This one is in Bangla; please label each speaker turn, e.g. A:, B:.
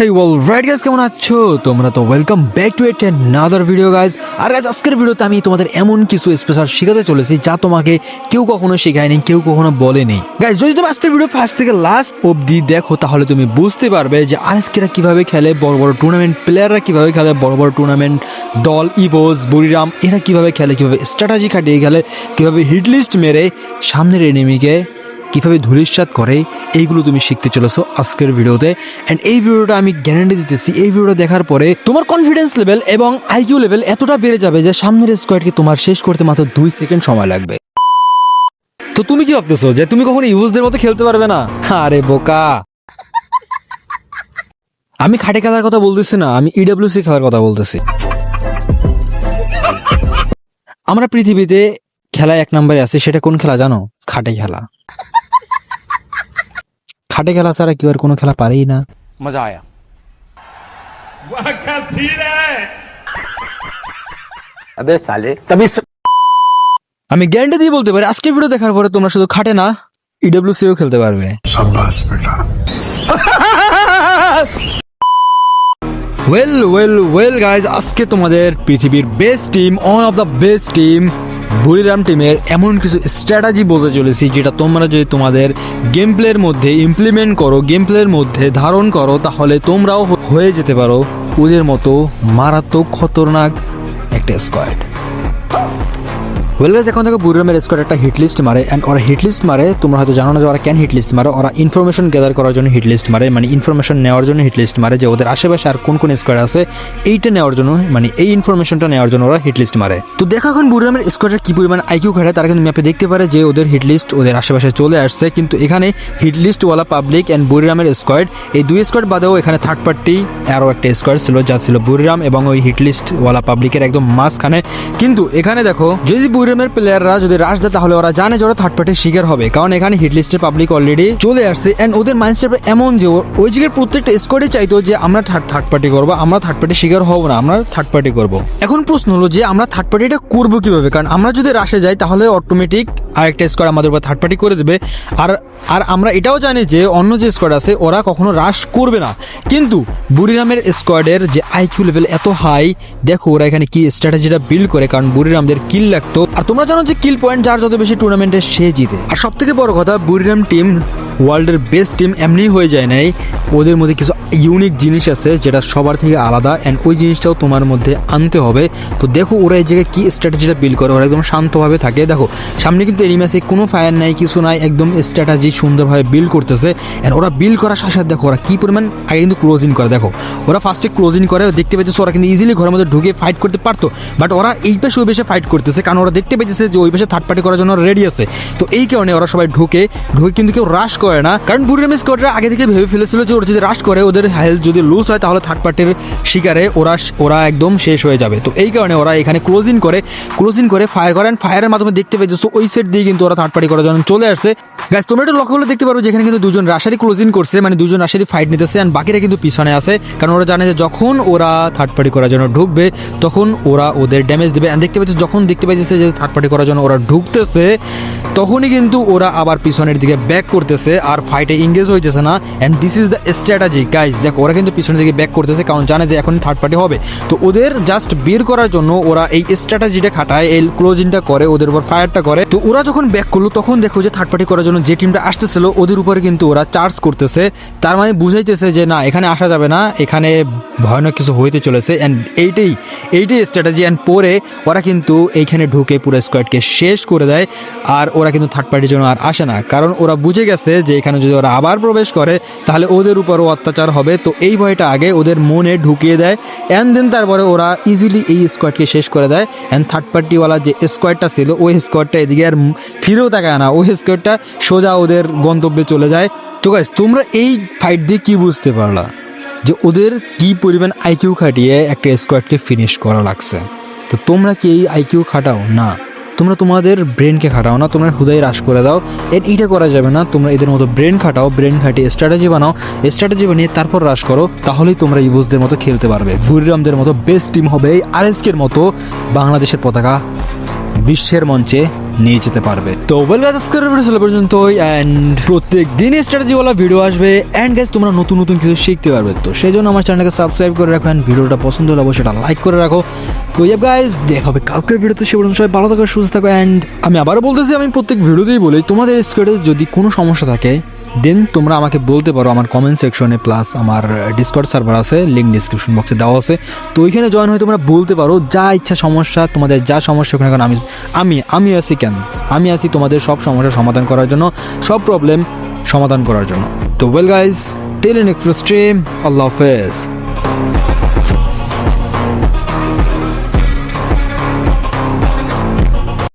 A: হেই ওয়েল রাইট গাইস কেমন আছো? তোমরা তো welcome back to another video guys R guys আজকের ভিডিওতে আমি তোমাদের এমন কিছু স্পেশাল শেখাতে চলেছি যা তোমাকে কেউ কখনো শেখায়নি, কেউ কখনো বলেনি। গাইস যদি তুমি আজকের ভিডিও ফার্স্ট থেকে লাস্ট অবধি দেখো, তাহলে তুমি বুঝতে পারবে যে আজকেরা কীভাবে খেলে বড় বড় টুর্নামেন্ট প্লেয়াররা কীভাবে খেলে বড় বড় টুর্নামেন্ট দল ইভোস বুড়িরাম এরা কীভাবে খেলে, কীভাবে স্ট্র্যাটাজি খাটিয়ে খেলে, কীভাবে হিট লিস্ট মেরে সামনের এনিমিকে কীভাবে ধূলিসাৎ করে, এইগুলো তুমি শিখতে চলেছো আজকের ভিডিওতে। অ্যান্ড এই ভিডিওটা আমি গ্যারান্টি দিতেছি, এই ভিডিওটা দেখার পরে তোমার কনফিডেন্স লেভেল এবং আইকিউ লেভেল এতটা বেড়ে যাবে যে সামনের স্কোয়াডকে তোমার শেষ করতে মাত্র দুই সেকেন্ড সময় লাগবে। তো তুমি কি ভাবতেছো যে তুমি কখনো ইউজদের মতো খেলতে পারবে না? আরে বোকা। আমি খাটে খেলার কথা বলতেছি না, আমি ইডব্লিউসি খেলার কথা বলতেছি। আমরা পৃথিবীতে খেলা এক নম্বরে আছে, সেটা কোন খেলা জানো? খাটে খেলা। খাটে খেলা ছাড়া কেউ আর কোনো খেলা পারেই না।
B: মজা আয়া।
A: আমি গ্যারান্টি দিয়ে বলতে পারি আজকে ভিডিও দেখার পরে তোমরা শুধু খাটে না ইডব্লিউসিও খেলতে পারবে। ওয়েল ওয়েল ওয়েল গাইজ আজকে তোমাদের পৃথিবীর best team one of the best team Buriram টিমের এমন কিছু স্ট্র্যাটাজি বলতে চলেছি যেটা তোমরা যদি তোমাদের গেম প্লের মধ্যে ইমপ্লিমেন্ট করো গেম প্লের মধ্যে ধারণ করো, তাহলে তোমরাও হয়ে যেতে পারো। ওদের মতো মারাত্মক খতরনাক একটা স্কোয়াড ওয়েল গাইজ এখন থেকে বুড়িরামের স্কোয়াড একটা হিট লিস্ট মারে অ্যান্ড ওরা হিট লিস্ট মারে, তোমরা হয়তো জানো না যে ওরা কেন হিট লিস্ট মারে, ওরা ইনফরমেশন গ্যাদার করার জন্য হিট লিস্ট মারে মানে ইনফরমেশন নেওয়ার জন্য হিট লিস্ট মারে, যে ওদের আশেপাশে আর কোন কোন স্কোয়াড আছে, এইটা নেওয়ার জন্য মানে এই ইনফরমেশনটা নেওয়ার জন্য ওরা হিট লিস্ট মারে। তো দেখো এখন বুড়িরামের স্কোয়াডের কি পরিমাণ আইকিউ খাটে তারা কিন্তু ম্যাপে দেখতে পারে যে ওদের হিট লিস্ট ওদের আশেপাশে চলে আসছে, কিন্তু এখানে হিট লিস্ট ওয়ালা পাবলিক অ্যান্ড বুড়িরামের স্কোয়াড এই দুই স্কোয়াড বাদেও এখানে থার্ড পার্টি আরও একটা স্কোয়াড ছিল, যা ছিল বুড়িরাম এবং ওই হিট লিস্ট ওয়ালা পাবলিকের একদম মাঝখানে। কিন্তু এখানে দেখো, যদি বুড়িরামের প্লেয়াররা যদি রাশ দেয়, তাহলে ওরা জানে যে ওরা থার্ড পার্টির শিকার হবে। কারণ এখানে হিটলিস্টের পাবলিক অলরেডি চলে আসছে। অ্যান্ড ওদের মাইন্ডসেট এমন যে ওই জিগের প্রত্যেকটা স্কোয়াডে চাইতো যে আমরা থার্ড থার্ড পার্টি করব, আমরা থার্ড পার্টি শিকার হব না, আমরা থার্ড পার্টি করব। এখন প্রশ্ন হলো যে আমরা থার্ড পার্টিটা করব কীভাবে? কারণ আমরা যদি রাশে যাই, তাহলে অটোমেটিক আরেকটা স্কোয়াড আমাদের উপর থার্ড পার্টি করে দেবে। আর আর আমরা এটাও জানি যে অন্য যে স্কোয়াড আছে, ওরা কখনো হ্রাস করবে না। কিন্তু বুড়িরামের স্কোয়াডের যে আইকিউ লেভেল এত হাই দেখো ওরা এখানে কি স্ট্র্যাটেজিটা বিল্ড করে, কারণ বুড়িরামদের কিল লাগতো। আর তোমরা জানো যে কিল পয়েন্ট যার যত বেশি টুর্নামেন্টে সে জিতে। আর সব থেকে বড় কথা, বুড়িরাম টিম ওয়ার্ল্ডের বেস্ট টিম এমনি হয়ে যায় নাই। ওদের মধ্যে কিছু ইউনিক জিনিস আছে, যেটা সবার থেকে আলাদা অ্যান্ড ওই জিনিসটাও তোমার মধ্যে আনতে হবে। তো দেখো ওরা এই জায়গায় কী স্ট্র্যাটেজিটা বিল্ড করে, ওরা একদম শান্তভাবে থাকে। দেখো, সামনে কিন্তু এনিমেসে কোনো ফায়ার নাই, কিছু নাই, একদম স্ট্র্যাটেজি সুন্দরভাবে বিল্ড করতেছে। অ্যান্ড ওরা বিল্ড করার সাথে সাথে দেখো, ওরা কী পরিমাণ আগে কিন্তু ক্লোজিং করে। দেখো, ওরা ফার্স্টে ক্লোজিং করে, দেখতে পেয়েছে ওরা কিন্তু ইজিলি ঘরের মধ্যে ঢুকে ফাইট করতে পারতো। বাট ওরা এই পাশে ওই পাশে ফাইট করতেছে, কারণ ওরা দেখতে পেয়েছে যে ওই পাশে থার্ড পার্টি করার জন্য রেডি আছে। তো এই কারণে ওরা সবাই ঢুকে ঢুকে কিন্তু কেউ রাশ করে না। কারণ বুড়িরাম স্কোয়াডরা আগে থেকে ভেবে ফেলেছিল যে ওরা যদি রাশ করে, ওদের হেলথ যদি লুজ হয়, তাহলে থার্ড পার্টির শিকারে ওরা ওরা একদম শেষ হয়ে যাবে। তো এই কারণে ওরা এখানে ক্লোজিং করে ক্লোজিং করে ফায়ার করেন ফায়ারের মাধ্যমে দেখতে পেয়েছ ওই সেট দিয়ে কিন্তু ওরা থার্ড পার্টি করার জন্য চলে আসছে। গাছ তোমরা একটু লক্ষ্য দেখতে পারো যেখানে কিন্তু দুজন রাশারি ক্লোজিং করছে মানে দুজন রাশারি ফাইট নিতেছে আর বাকিরা কিন্তু পিছনে আছে। কারণ ওরা জানে যে যখন ওরা থার্ড পার্টি করার জন্য ঢুকবে, তখন ওরা ওদের ড্যামেজ দেবে। আর দেখতে পাচ্ছে, যখন দেখতে পাইতেছে যে থার্ড পার্টি করার জন্য ওরা ঢুকতেছে, তখনই কিন্তু ওরা আবার পিছনের দিকে ব্যাক করতেছে। আর ফাইটে ইংগেজ হইতেছে না। And this is the strategy guys দেখো, ওরা কিন্তু পিছনের দিকে ব্যাক করতেছে, কারণ জানে যে এখন থার্ড পার্টি হবে। তো ওদের জাস্ট বের করার জন্য ওরা এই স্ট্র্যাটাজিটা খাটায়, এই ক্লোজিংটা করে, ওদের উপর ফায়ারটা করে। তো ওরা যখন ব্যাক করল, তখন দেখো যে থার্ড পার্টি করার জন্য যে টিমটা আসতেছিল, ওদের উপরে কিন্তু ওরা চার্জ করতেছে। তার মানে বুঝাইতেছে যে না, এখানে আসা যাবে না, এখানে ভয়ানক কিছু হইতে চলেছে। অ্যান্ড এইটাই এইটাই স্ট্র্যাটেজি অ্যান্ড পরে ওরা কিন্তু এইখানে ঢুকে পুরো স্কোয়াডকে শেষ করে দেয়। আর ওরা কিন্তু থার্ড পার্টির জন্য আর আসে না। কারণ ওরা বুঝে গেছে যে এখানে যদি ওরা আবার প্রবেশ করে, তাহলে ওদের উপরও অত্যাচার হবে। তো এই ভয়টা আগে ওদের মনে ঢুকিয়ে দেয় অ্যান্ড দেন তারপরে ওরা ইজিলি এই স্কোয়াডকে শেষ করে দেয়। অ্যান্ড থার্ড পার্টিওয়ালা যে স্কোয়াডটা ছিল, ওই স্কোয়াডটা এদিকে আর ফিরেও তাকায় না। ওই স্কোয়াডটা সোজা ওদের গন্তব্যে চলে যায়। তো গাইস তোমরা এই ফাইট দিয়ে কি বুঝতে পারলা? যে ওদের কি পরিমাণ আইকিউ খাটিয়ে একটা স্কোয়াডকে ফিনিশ করা লাগছে। তো তোমরা কি এই আইকিউ খাটাও? না। তোমরা তোমাদের ব্রেনকে খাটাও না, তোমরা হুদাই হ্রাস করে দাও। এর এইটা করা যাবে না, তোমরা এদের মতো ব্রেন খাটাও ব্রেন খাটিয়ে স্ট্র্যাটেজি বানাও। স্ট্র্যাটেজি বানিয়ে তারপর হ্রাস করো, তাহলেই তোমরা ইউজদের মতো খেলতে পারবে। বুড়িরামদের মতো বেস্ট টিম হবে আরএসকের মতো বাংলাদেশের পতাকা বিশ্বের মঞ্চে। নিয়ে যেতে পারবে। তো ওয়েল ভিডিও অ্যান্ড প্রত্যেক দিন স্ট্র্যাটেজিওয়ালা ভিডিও আসবে। অ্যান্ড গাইজ তোমরা নতুন নতুন কিছু শিখতে পারবে। তো সেই জন্য আমার চ্যানেলকে সাবস্ক্রাইব করে রাখো অ্যান্ড ভিডিওটা পছন্দ হলে অবশ্যই লাইক করে রাখো। তো ইয়ে গাইজ দেখা হবে কালকের ভিডিওতে সে পর্যন্ত সবাই ভালো থাকো, সুস্থ থাকো অ্যান্ড আমি আবারও বলতেছি, আমি প্রত্যেক ভিডিওতেই বলি, তোমাদের স্কুলে যদি কোনো সমস্যা থাকে দেন তোমরা আমাকে বলতে পারো আমার কমেন্ট সেকশনে প্লাস আমার ডিসকর্ড সার্ভার আছে লিঙ্ক ডিসক্রিপশন বক্সে দেওয়া আছে। তো ওইখানে জয়েন হয়ে তোমরা বলতে পারো যা ইচ্ছা সমস্যা, তোমাদের যা সমস্যা ওখানে আমি আমি আমি আছি কেন? আমি আছি তোমাদের সব সমস্যা সমাধান করার জন্য, সব প্রবলেম সমাধান করার জন্য। তো ওয়েল গাইজ টেলিনেক্সট্রিম নেক্সট স্ট্রিম আল্লাহ হাফেজ